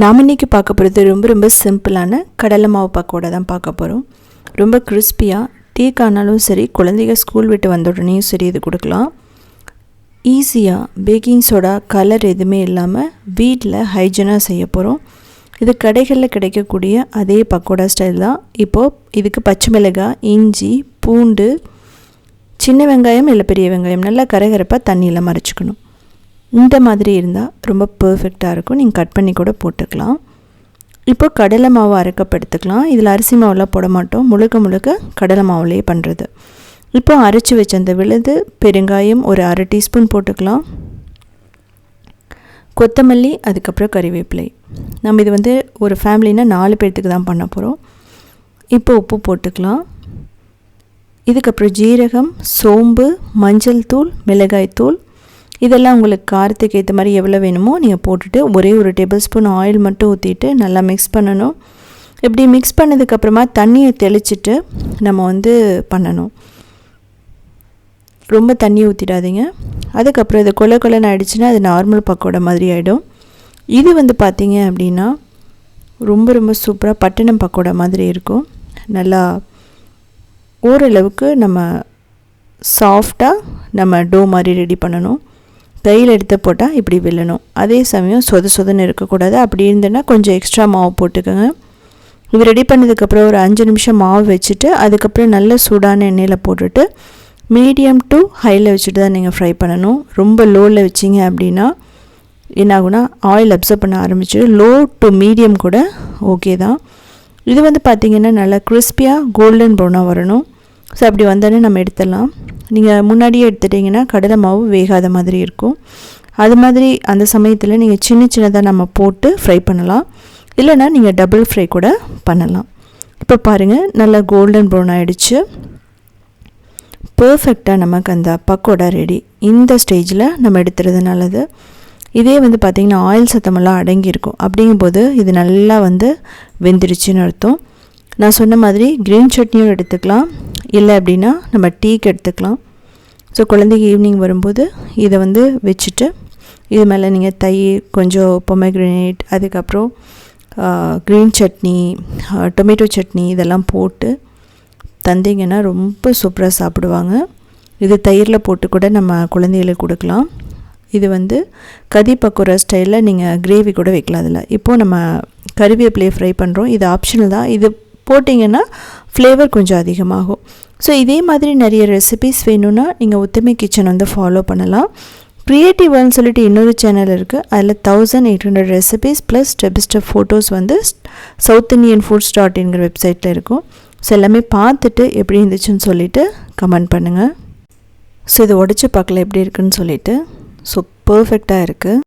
நாம் இன்றைக்கி பார்க்க போகிறது ரொம்ப ரொம்ப சிம்பிளான கடலை மாவு பக்கோடா தான் பார்க்க போகிறோம் ரொம்ப கிறிஸ்பியாக டீக்கானாலும் சரி குழந்தைங்க ஸ்கூல் விட்டு வந்த உடனேயும் சரி இது கொடுக்கலாம். ஈஸியாக பேக்கிங் சோடா கலர் எதுவுமே இல்லாமல் வீட்டில் ஹைஜனாக செய்ய போகிறோம் இது கடைகளில் கிடைக்கக்கூடிய அதே பக்கோடா ஸ்டைல் தான். இப்போது இதுக்கு பச்சை மிளகாய் இஞ்சி பூண்டு சின்ன வெங்காயம் இல்லை பெரிய வெங்காயம் நல்லா கரகரப்பாக தண்ணியில் மறைச்சிக்கணும். இந்த மாதிரி இருந்தால் ரொம்ப பர்ஃபெக்டாக இருக்கும். நீங்கள் கட் பண்ணி கூட போட்டுக்கலாம். இப்போ கடலை மாவு அரைக்கப்படுத்துக்கலாம். இதில் அரிசி மாவுலாம் போட மாட்டோம். முழுக்க முழுக்க கடலை மாவுலேயே பண்ணுறது இப்போ அரைச்சி வச்ச அந்த விழுது பெருங்காயம் ஒரு அரை டீஸ்பூன் போட்டுக்கலாம். கொத்தமல்லி அதுக்கப்புறம் கறிவேப்பிலை. நம்ம இது வந்து ஒரு ஃபேமிலினா நாலு பேர்த்துக்கு தான் பண்ண போகிறோம் இப்போ உப்பு போட்டுக்கலாம். இதுக்கப்புறம் ஜீரகம் சோம்பு மஞ்சள் தூள் மிளகாய் தூள் இதெல்லாம் உங்களுக்கு காரத்துக்கு ஏற்ற மாதிரி எவ்வளோ வேணுமோ நீங்கள் போட்டுட்டு ஒரே ஒரு டேபிள் ஸ்பூன் ஆயில் மட்டும் ஊற்றிட்டு நல்லா மிக்ஸ் பண்ணணும். இப்படி மிக்ஸ் பண்ணதுக்கப்புறமா தண்ணியை தெளிச்சிட்டு நம்ம வந்து பண்ணணும். ரொம்ப தண்ணி ஊற்றிடாதீங்க அதுக்கப்புறம் இது கொலை கொலைன்னு ஆகிடுச்சுன்னா அது நார்மல் பக்கோடா மாதிரி ஆகிடும் இது வந்து பார்த்திங்க அப்படின்னா ரொம்ப ரொம்ப சூப்பராக பட்டினம் பக்கோடா மாதிரி இருக்கும். நல்லா ஓரளவுக்கு நம்ம சாஃப்டாக நம்ம டோ மாதிரி ரெடி பண்ணணும். தையில் எடுத்து போட்டால் இப்படி வில்லணும். அதே சமயம் சொத சொதன்னு இருக்கக்கூடாது. அப்படி இருந்ததுன்னா கொஞ்சம் எக்ஸ்ட்ரா மாவு போட்டுக்கோங்க. இது ரெடி பண்ணதுக்கப்புறம் ஒரு அஞ்சு நிமிஷம் மாவு வச்சுட்டு அதுக்கப்புறம் நல்ல சூடான எண்ணெயில் போட்டுட்டு மீடியம் டு ஹையில் வச்சுட்டு தான் நீங்கள் ஃப்ரை பண்ணணும். ரொம்ப லோவில் வச்சிங்க அப்படின்னா என்னாகுனா ஆயில் அப்சர்வ் பண்ண ஆரம்பிச்சிடும். லோ டு மீடியம் கூட ஓகே தான். இது வந்து பார்த்திங்கன்னா நல்லா கிறிஸ்பியாக கோல்டன் ப்ரௌனாக வரணும். ஸோ அப்படி வந்தோடனே நம்ம எடுத்துடலாம். நீங்கள் முன்னாடியே எடுத்துட்டிங்கன்னா கடலை மாவு வேகாத மாதிரி இருக்கும். அது மாதிரி அந்த சமயத்தில் நீங்கள் சின்ன சின்னதாக நம்ம போட்டு ஃப்ரை பண்ணலாம். இல்லைனா நீங்கள் டபுள் ஃப்ரை கூட பண்ணலாம். இப்போ பாருங்கள் நல்லா கோல்டன் ப்ரௌன் ஆகிடுச்சு பர்ஃபெக்டாக நமக்கு அந்த பக்கோடா ரெடி இந்த ஸ்டேஜில் நம்ம எடுத்துறது நல்லது. இதே வந்து பார்த்திங்கன்னா ஆயில் சத்தமெல்லாம் அடங்கியிருக்கும். அப்படிங்கும்போது இது நல்லா வந்து வெந்துருச்சுன்னு அர்த்தம். நான் சொன்ன மாதிரி க்ரீன் சட்னியும் எடுத்துக்கலாம். இல்லை அப்படின்னா நம்ம டீக்கு எடுத்துக்கலாம் ஸோ குழந்தைக்கு ஈவினிங் வரும்போது இதை வந்து வச்சுட்டு இது மேலே நீங்கள் தயிர் கொஞ்சம் பொமக்ரனேட் அதுக்கப்புறம் க்ரீன் சட்னி டொமேட்டோ சட்னி இதெல்லாம் போட்டு தந்தீங்கன்னா ரொம்ப சூப்பராக சாப்பிடுவாங்க. இது தயிரில் போட்டு கூட நம்ம குழந்தைகளுக்கு கொடுக்கலாம். இது வந்து கதி பக்கோரா ஸ்டைலில் நீங்கள் கிரேவி கூட வைக்கலாம் அதில். இப்போது நம்ம கருவேப்பிலையை ஃப்ரை பண்ணுறோம் இது ஆப்ஷனல் தான். இது போட்டிங்கன்னா ஃப்ளேவர் கொஞ்சம் அதிகமாகும். ஸோ இதே மாதிரி நிறைய ரெசிபிஸ் வேணும்னா நீங்கள் உத்தமை கிச்சன் வந்து ஃபாலோ பண்ணலாம். க்ரியேட்டிவ்னு சொல்லிட்டு இன்னொரு சேனல் இருக்குது அதில் thousand eight hundred recipes plus step step photos வந்து சவுத் இண்டியன் ஃபுட்ஸ் டாட் இன்கிற வெப்சைட்டில் இருக்கும். ஸோ எல்லாமே பார்த்துட்டு எப்படி இருந்துச்சுன்னு சொல்லிவிட்டு கமெண்ட் பண்ணுங்கள் ஸோ இதை உடச்சி பார்க்கல எப்படி இருக்குன்னு சொல்லிவிட்டு ஸோ பர்ஃபெக்டாக இருக்குது